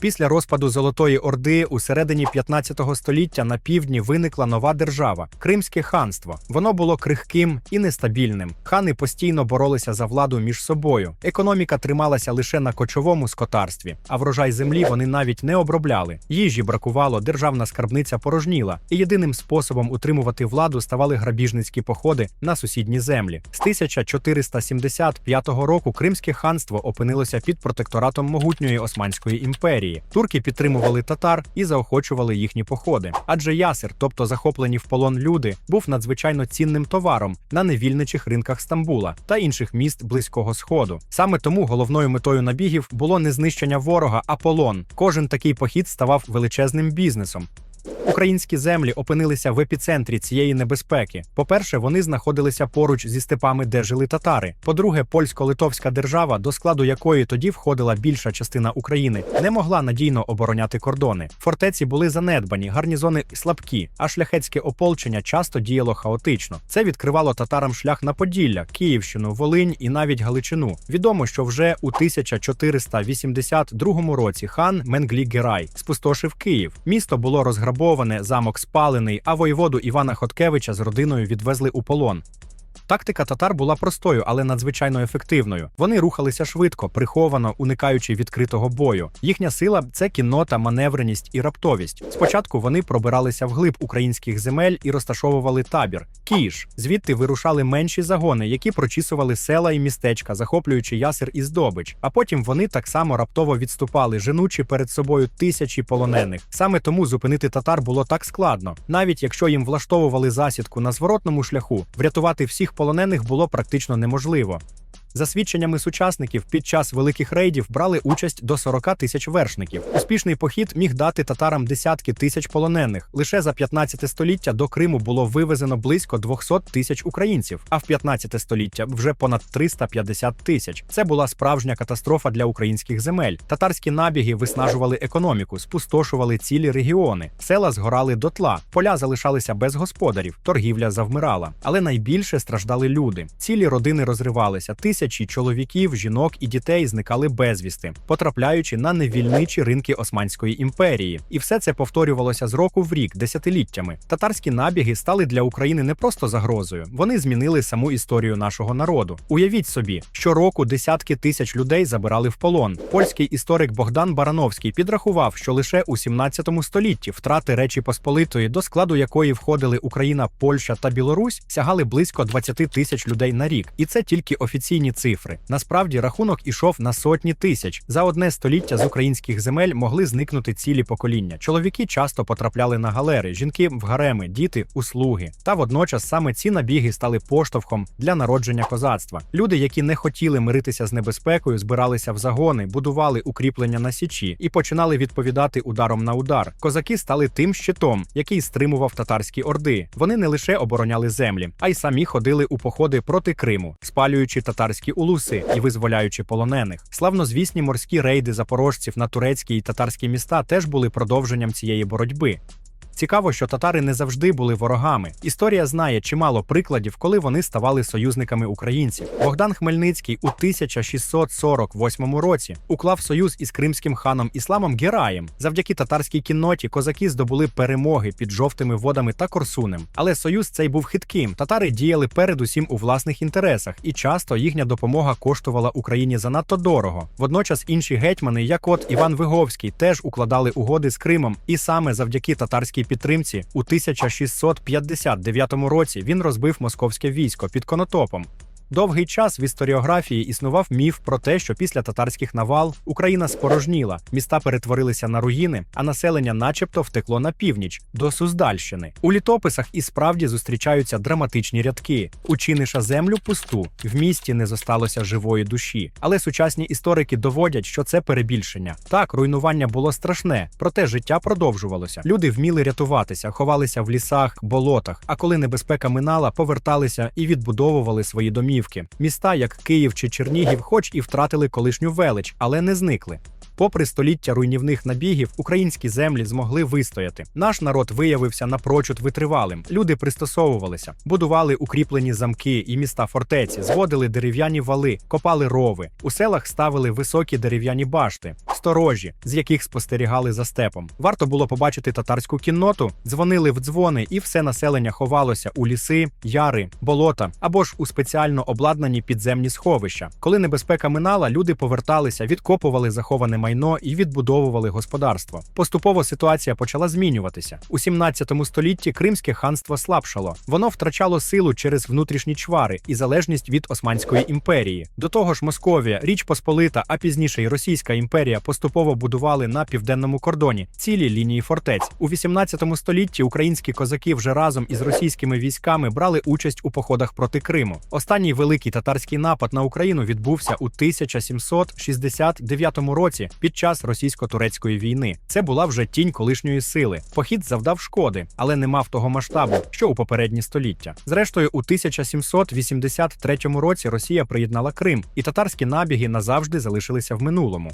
Після розпаду Золотої Орди у середині 15 століття на півдні виникла нова держава Кримське ханство. Воно було крихким і нестабільним. Хани постійно боролися за владу між собою. Економіка трималася лише на кочовому скотарстві, а врожай землі вони навіть не обробляли. Їжі бракувало, державна скарбниця порожніла, і єдиним способом утримувати владу ставали грабіжницькі походи на сусідні землі. З 1475 року Кримське ханство опинилося під протекторатом могутньої Османської імперії. Турки підтримували татар і заохочували їхні походи. Адже ясир, тобто захоплені в полон люди, був надзвичайно цінним товаром на невільничих ринках Стамбула та інших міст близького сходу. Саме тому головною метою набігів було не знищення ворога, а полон. Кожен такий похід ставав величезним бізнесом. Українські землі опинилися в епіцентрі цієї небезпеки. По-перше, вони знаходилися поруч зі степами, де жили татари. По-друге, польсько-литовська держава, до складу якої тоді входила більша частина України, не могла надійно обороняти кордони. Фортеці були занедбані, гарнізони слабкі, а шляхетське ополчення часто діяло хаотично. Це відкривало татарам шлях на Поділля, Київщину, Волинь і навіть Галичину. Відомо, що вже у 1482 році хан Менглі Герай спустошив Київ. Місто було розграбоване, замок спалений, а воєводу Івана Хоткевича з родиною відвезли у полон. Тактика татар була простою, але надзвичайно ефективною. Вони рухалися швидко, приховано, уникаючи відкритого бою. Їхня сила це кіннота, маневреність і раптовість. Спочатку вони пробиралися вглиб українських земель і розташовували табір. Кіш. Звідти вирушали менші загони, які прочісували села і містечка, захоплюючи ясир і здобич. А потім вони так само раптово відступали, женучи перед собою тисячі полонених. Саме тому зупинити татар було так складно. Навіть якщо їм влаштовували засідку на зворотному шляху, врятувати всіх полонених було практично неможливо. За свідченнями сучасників, під час великих рейдів брали участь до 40 тисяч вершників. Успішний похід міг дати татарам десятки тисяч полонених. Лише за 15 століття до Криму було вивезено близько 200 тисяч українців, а в 15 століття вже понад 350 тисяч. Це була справжня катастрофа для українських земель. Татарські набіги виснажували економіку, спустошували цілі регіони. Села згорали дотла, поля залишалися без господарів, торгівля завмирала. Але найбільше страждали люди. Цілі родини розривалися. Тисячі чоловіків, жінок і дітей зникали безвісти, потрапляючи на невільничі ринки Османської імперії. І все це повторювалося з року в рік, десятиліттями. Татарські набіги стали для України не просто загрозою, вони змінили саму історію нашого народу. Уявіть собі, щороку десятки тисяч людей забирали в полон. Польський історик Богдан Барановський підрахував, що лише у 17 столітті втрати Речі Посполитої, до складу якої входили Україна, Польща та Білорусь, сягали близько 20 тисяч людей на рік. І це тільки офіційні цифри. Насправді рахунок ішов на сотні тисяч. За одне століття з українських земель могли зникнути цілі покоління. Чоловіки часто потрапляли на галери, жінки в гареми, діти у слуги. Та водночас саме ці набіги стали поштовхом для народження козацтва. Люди, які не хотіли миритися з небезпекою, збиралися в загони, будували укріплення на січі і починали відповідати ударом на удар. Козаки стали тим щитом, який стримував татарські орди. Вони не лише обороняли землі, а й самі ходили у походи проти Криму, спалюючи татарські улуси і визволяючи полонених. Славнозвісні морські рейди запорожців на турецькі і татарські міста теж були продовженням цієї боротьби. Цікаво, що татари не завжди були ворогами. Історія знає чимало прикладів, коли вони ставали союзниками українців. Богдан Хмельницький у 1648 році уклав союз із кримським ханом Ісламом Гераєм. Завдяки татарській кінноті козаки здобули перемоги під жовтими водами та Корсунем. Але союз цей був хитким. Татари діяли передусім у власних інтересах, і часто їхня допомога коштувала Україні занадто дорого. Водночас інші гетьмани, як от Іван Виговський, теж укладали угоди з Кримом, і саме завдяки татарській підтримці у 1659 році він розбив московське військо під Конотопом. Довгий час в історіографії існував міф про те, що після татарських навал Україна спорожніла, міста перетворилися на руїни, а населення, начебто, втекло на північ до Суздальщини. У літописах і справді зустрічаються драматичні рядки: учиниша землю пусту, в місті не зосталося живої душі. Але сучасні історики доводять, що це перебільшення. Так, руйнування було страшне, проте життя продовжувалося. Люди вміли рятуватися, ховалися в лісах, болотах. А коли небезпека минала, поверталися і відбудовували свої домівки. Міста, як Київ чи Чернігів, хоч і втратили колишню велич, але не зникли. Попри століття руйнівних набігів, українські землі змогли вистояти. Наш народ виявився напрочуд витривалим. Люди пристосовувалися, будували укріплені замки і міста фортеці, зводили дерев'яні вали, копали рови. У селах ставили високі дерев'яні башти. сторожі, з яких спостерігали за степом. Варто було побачити татарську кінноту, дзвонили в дзвони, і все населення ховалося у ліси, яри, болота або ж у спеціально обладнані підземні сховища. Коли небезпека минала, люди поверталися, відкопували заховане майно і відбудовували господарство. Поступово ситуація почала змінюватися. У 17 столітті Кримське ханство слабшало. Воно втрачало силу через внутрішні чвари і залежність від Османської імперії. До того ж, Московія, Річ Посполита, а пізніше й Російська імперія поступово будували на південному кордоні цілі лінії фортець. У 18 столітті українські козаки вже разом із російськими військами брали участь у походах проти Криму. Останній великий татарський напад на Україну відбувся у 1769 році під час російсько-турецької війни. Це була вже тінь колишньої сили. Похід завдав шкоди, але не мав того масштабу, що у попередні століття. Зрештою, у 1783 році Росія приєднала Крим, і татарські набіги назавжди залишилися в минулому.